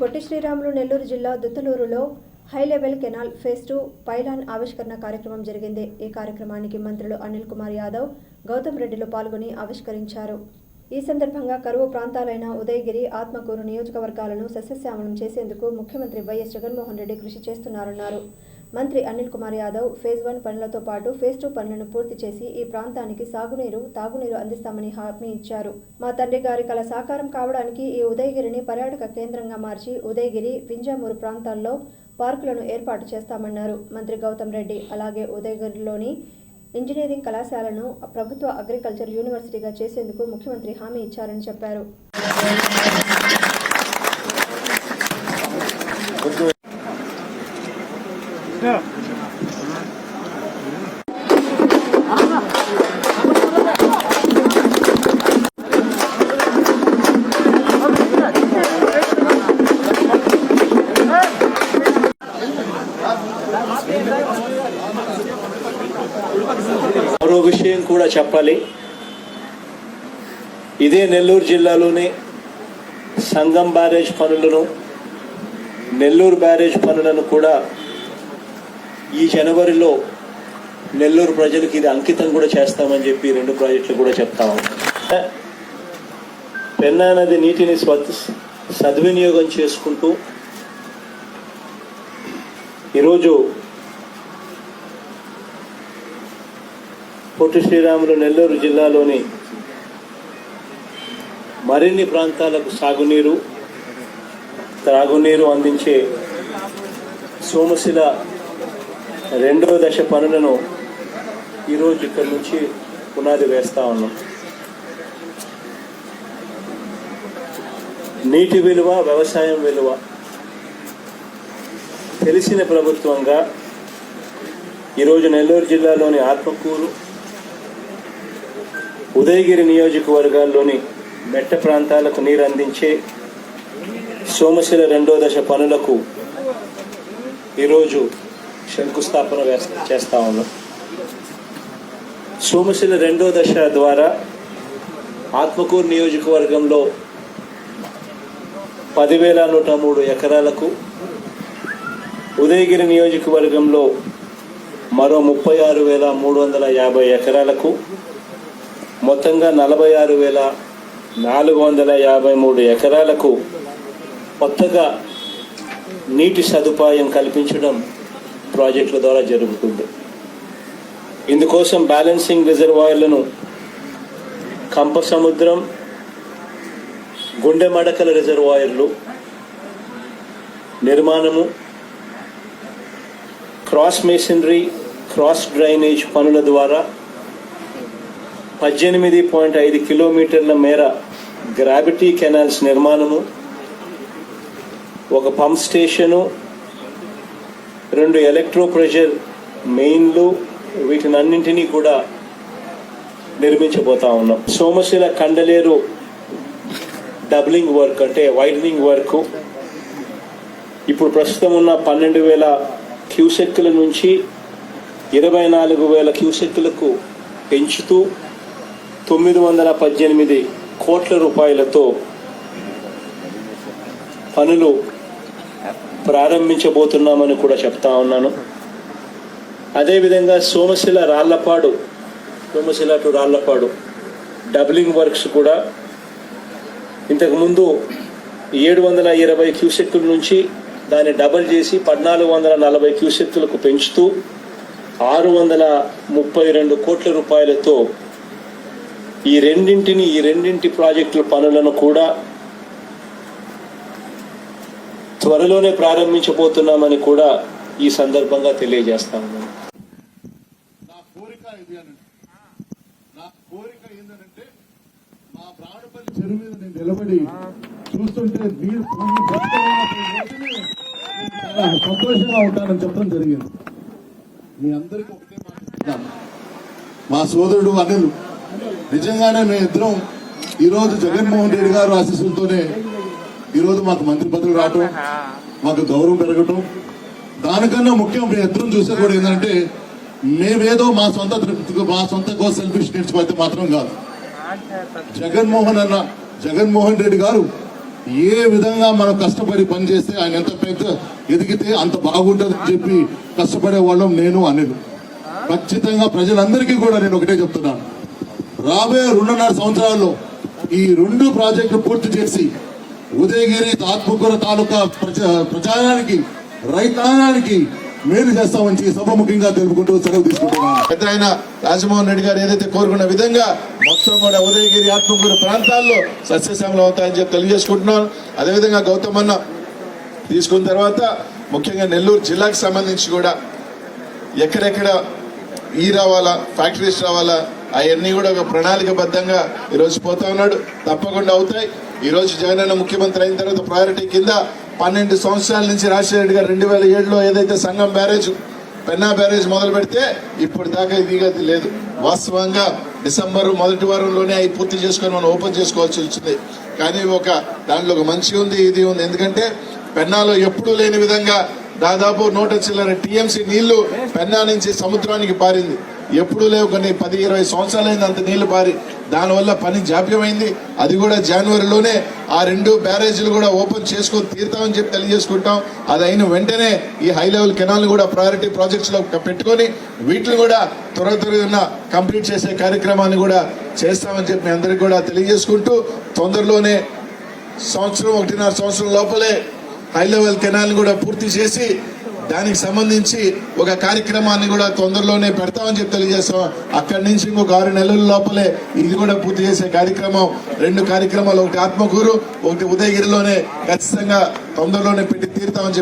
పొట్టి శ్రీరాములు నెల్లూరు జిల్లా దుత్తలూరులో high level canal phase two pylon ఆవిష్కరణ కార్యక్రమం జరిగింది. ఈ కార్యక్రమానికి మంత్రులు అనిల్ కుమార్ యాదవ్ గౌతమ్ రెడ్డిలు పాల్గొని ఆవిష్కరించారు. ఈ సందర్భంగా కరువు ప్రాంతాలైన ఉదయగిరి ఆత్మకూరు నియోజకవర్గాలను సస్యశ్యామలం చేసేందుకు ముఖ్యమంత్రి వైఎస్ జగన్మోహన్ రెడ్డి కృషి చేస్తున్నారన్నారు. మంత్రి అనిల్ కుమార్ యాదవ్ ఫేజ్ వన్ పనులతో పాటు ఫేజ్ టూ పనులను పూర్తి చేసి ఈ ప్రాంతానికి సాగునీరు తాగునీరు అందిస్తామని హామీ ఇచ్చారు. మా తండ్రి గారి కల సాకారం కావడానికి ఈ ఉదయగిరిని పర్యాటక కేంద్రంగా మార్చి ఉదయగిరి వింజామూరు ప్రాంతాల్లో పార్కులను ఏర్పాటు చేస్తామన్నారు మంత్రి గౌతమ్ రెడ్డి. అలాగే ఉదయగిరిలోని ఇంజనీరింగ్ కళాశాలను ప్రభుత్వ అగ్రికల్చర్ యూనివర్సిటీగా చేసేందుకు ముఖ్యమంత్రి హామీ ఇచ్చారని చెప్పారు. మరో విషయం కూడా చెప్పాలి. ఇదే నెల్లూరు జిల్లాలోనే సంగం బ్యారేజ్ పనులను నెల్లూరు బ్యారేజ్ పనులను కూడా ఈ జనవరిలో నెల్లూరు ప్రజలకు ఇది అంకితం కూడా చేస్తామని చెప్పి రెండు ప్రాజెక్టులు కూడా చెప్తాము పెన్నా నది నీటిని స్వ సద్వినియోగం చేసుకుంటూ ఈరోజు పొట్టి శ్రీరాములు నెల్లూరు జిల్లాలోని మరిన్ని ప్రాంతాలకు సాగునీరు త్రాగునీరు అందించే సోమశిల రెండవ దశ పనులను ఈరోజు ఇక్కడి నుంచి పునాది వేస్తా ఉన్నాం. నీటి విలువ వ్యవసాయం విలువ తెలిసిన ప్రభుత్వంగా ఈరోజు నెల్లూరు జిల్లాలోని ఆత్మకూరు ఉదయగిరి నియోజకవర్గాల్లోని మెట్ట ప్రాంతాలకు నీరు అందించే సోమశిల రెండో దశ పనులకు ఈరోజు శంకుస్థాపన చేస్తా ఉన్నాం. సోమశిల రెండో దశ ద్వారా ఆత్మకూరు నియోజకవర్గంలో పదివేల నూట మూడు ఎకరాలకు ఉదయగిరి నియోజకవర్గంలో మరో ముప్పై ఆరు వేల మూడు వందల యాభై ఎకరాలకు మొత్తంగా నలభై ఆరు వేల నాలుగు వందల యాభై మూడు ఎకరాలకు కొత్తగా నీటి సదుపాయం కల్పించడం ప్రాజెక్టుల ద్వారా జరుగుతుంది. ఇందుకోసం బ్యాలెన్సింగ్ రిజర్వాయర్లను కంప సముద్రం గుండె మడకల రిజర్వాయర్లు నిర్మాణము క్రాస్ మేసనరీ క్రాస్ డ్రైనేజ్ పనుల ద్వారా పద్దెనిమిది పాయింట్ ఐదు కిలోమీటర్ల మేర గ్రావిటీ కెనాల్స్ నిర్మాణము ఒక పంప్ స్టేషను రెండు ఎలక్ట్రో ప్రెషర్ మెయిన్లు వీటిని అన్నింటినీ కూడా నిర్మించబోతా ఉన్నాం. సోమశిల కండలేరు డబ్లింగ్ వర్క్ అంటే వైడనింగ్ వర్క్ ఇప్పుడు ప్రస్తుతం ఉన్న పన్నెండు వేల క్యూసెక్కుల నుంచి ఇరవై నాలుగు వేల క్యూసెక్కులకు పెంచుతూ తొమ్మిది వందల పద్దెనిమిది కోట్ల రూపాయలతో పనులు ప్రారంభించబోతున్నామని కూడా చెప్తా ఉన్నాను. అదేవిధంగా Somasila Rallapadu Somasila to Rallapadu doubling works కూడా ఇంతకుముందు ఏడు వందల ఇరవై క్యూసెక్కుల నుంచి దాన్ని డబల్ చేసి పద్నాలుగు వందల నలభై క్యూసెక్కులకు పెంచుతూ ఆరు వందల ముప్పై రెండు కోట్ల రూపాయలతో ఈ రెండింటిని ఈ రెండింటి ప్రాజెక్టుల పనులను కూడా త్వరలోనే ప్రారంభించబోతున్నామని కూడా ఈ సందర్భంగా తెలియజేస్తాను నా కోరిక ఇది నా కోరిక ఏంటంటే మా ప్రాణపల్లి చెరువు మీద నేను నిలబడి చూస్తుంటే నీరు సంతోషంగా ఉంటానని చెప్పడం జరిగింది. మీ అందరికీ ఒకటే మాట మా సోదరుడు అనిల్ నిజంగానే మేము ఇద్దరం ఈరోజు జగన్మోహన్ రెడ్డి గారు ఆశీస్సులతోనే ఈరోజు మాకు మంత్రి పదవులు రావటం మాకు గౌరవం పెరగటం దానికన్నా ముఖ్యం ఇద్దరం చూసే కూడా ఏంటంటే మేమేదో మా సొంత తృప్తికి మా సొంత గో సెల్ఫిష్ నేర్చుకోతే మాత్రం కాదు. జగన్మోహన్ అన్న జగన్మోహన్ రెడ్డి గారు ఏ విధంగా మనం కష్టపడి పనిచేస్తే ఆయన ఎంత పెద్ద ఎదిగితే అంత బాగుంటుందని చెప్పి కష్టపడే వాళ్ళం నేను అనిల్. ఖచ్చితంగా ప్రజలందరికీ కూడా నేను ఒకటే చెప్తున్నాను. రాబోయే రెండున్నర సంవత్సరాల్లో ఈ రెండు ప్రాజెక్టులు పూర్తి చేసి ఉదయగిరి ఆత్మకూర తాలూకా ప్రచారానికి రైతాంగానికి మేలు చేస్తామని సభ ముఖ్యంగా తెలుపుకుంటూ సెలవు తీసుకుంటున్నాను. పెద్ద ఆయన రాజమోహన్ రెడ్డి గారు ఏదైతే కోరుకున్న విధంగా మొత్తం కూడా ఉదయగిరి ఆత్మకూరు ప్రాంతాల్లో సస్యశ్యామలం అవుతాయని చెప్పి తెలియజేసుకుంటున్నాను. అదేవిధంగా గౌతమ్ అన్న తీసుకున్న తర్వాత ముఖ్యంగా నెల్లూరు జిల్లాకు సంబంధించి కూడా ఎక్కడెక్కడ ఈ రావాలా ఫ్యాక్టరీస్ రావాలా అవన్నీ కూడా ఒక ప్రణాళికబద్ధంగా ఈరోజు పోతా ఉన్నాడు. తప్పకుండా అవుతాయి. ఈరోజు జగన్ అన్న ముఖ్యమంత్రి అయిన తర్వాత ప్రయారిటీ కింద పన్నెండు సంవత్సరాల నుంచి రాజశేఖర రెడ్డి గారు రెండు వేల ఏడులో ఏదైతే సంఘం బ్యారేజ్ పెన్నా బ్యారేజ్ మొదలు పెడితే ఇప్పుడు దాకా ఇది లేదు. వాస్తవంగా డిసెంబర్ మొదటి వారంలోనే అవి పూర్తి చేసుకొని మనం ఓపెన్ చేసుకోవాల్సి వచ్చింది. కానీ ఒక దాంట్లో ఒక మంచి ఉంది ఇది ఉంది. ఎందుకంటే పెన్నాలో ఎప్పుడూ లేని విధంగా దాదాపు నూట చిల్లర టీఎంసీ నీళ్ళు పెన్నా నుంచి సముద్రానికి పారింది. ఎప్పుడు లేవు కొన్ని పది ఇరవై సంవత్సరాలైంది అంత నీళ్ళు పారి. దానివల్ల పని జాప్యమైంది. అది కూడా జనవరిలోనే ఆ రెండు బ్యారేజీలు కూడా ఓపెన్ చేసుకొని తీరుతామని చెప్పి తెలియజేసుకుంటాం. అది అయిన వెంటనే ఈ హై లెవెల్ కెనాల్ కూడా ప్రయారిటీ ప్రాజెక్ట్స్లో పెట్టుకొని వీటిని కూడా త్వర త్వరగా కంప్లీట్ చేసే కార్యక్రమాన్ని కూడా చేస్తామని చెప్పి మీ అందరికి కూడా తెలియజేసుకుంటూ తొందరలోనే సంవత్సరం ఒకటిన్నర సంవత్సరం లోపలే హై లెవెల్ కెనాల్ని కూడా పూర్తి చేసి దానికి సంబంధించి ఒక కార్యక్రమాన్ని కూడా తొందరలోనే పెడతామని చెప్పి తెలియజేస్తాం. అక్కడి నుంచి ఇంకొక ఆరు నెలల లోపలే ఇది కూడా పూర్తి చేసే కార్యక్రమం. రెండు కార్యక్రమాలు ఒకటి ఆత్మకూరు ఒకటి ఉదయగిరిలోనే ఖచ్చితంగా తొందరలోనే పెట్టి తీరుతామని చెప్పి